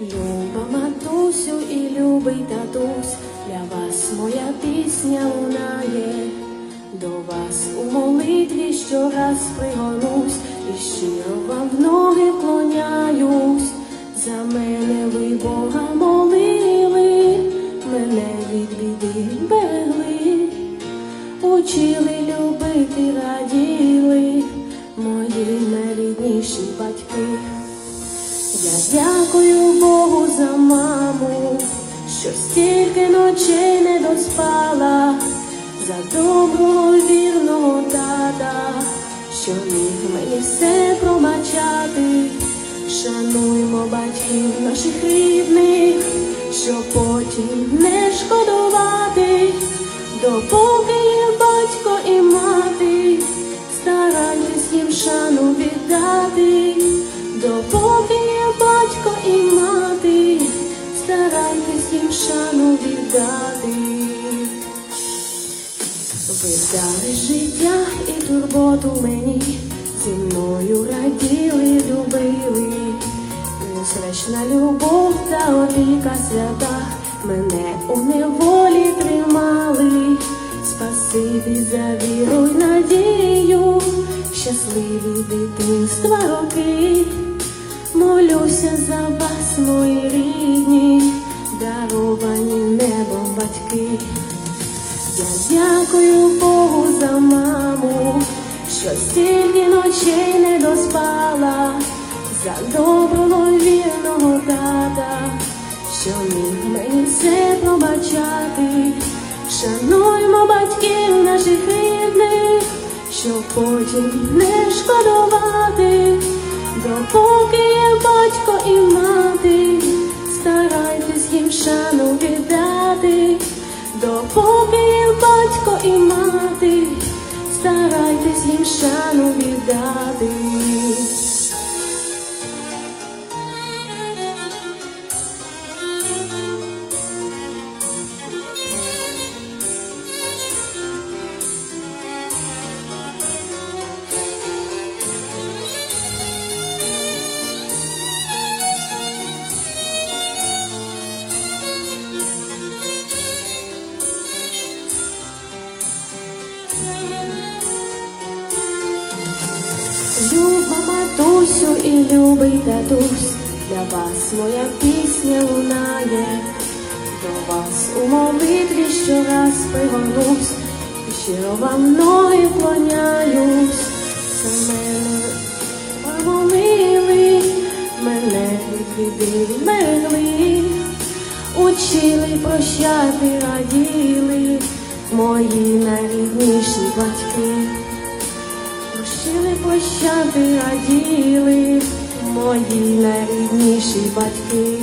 Люба матусю і любий татусь, для вас моя пісня лунає, до вас у молитві щораз пригонусь, і щиро вам в ноги клоняюсь, за мене ви Бога молили, мене від біди берегли, учили дякую Богу за маму, що стільки ночей не доспала, за доброго вірного тата, що міг мені все пробачати. Шануймо батьків наших рідних, щоб потім не шкодувати, допоки є батько і мати, старайтесь їм шану віддати, шану віддати. Ви дали життя і турботу мені, зі мною раділи, любили, Безречна любов та опіка свята мене у неволі тримали, спасибі за віру й надію, щасливі дитинства роки, молюся за дякую Богу за маму, що стільки ночей не доспала, за доброго вірного тата, що міг мені все пробачати. Шануймо батьків наших рідних, щоб потім не шкодувати, допоки є батько і мати, старайтесь їм шану віддати. Допоки є батько і мати, старайтесь їм шану віддати. Люба матусю і любий татусь, для вас моя пісня лунає, до вас у молитві щораз пригонусь, і щиро вам ноги вклоняюсь, мене помолили, мене від біди учили прощати, раділи, мої найрідніші батьки. Прощили, пощади раділи мої найрідніші батьки.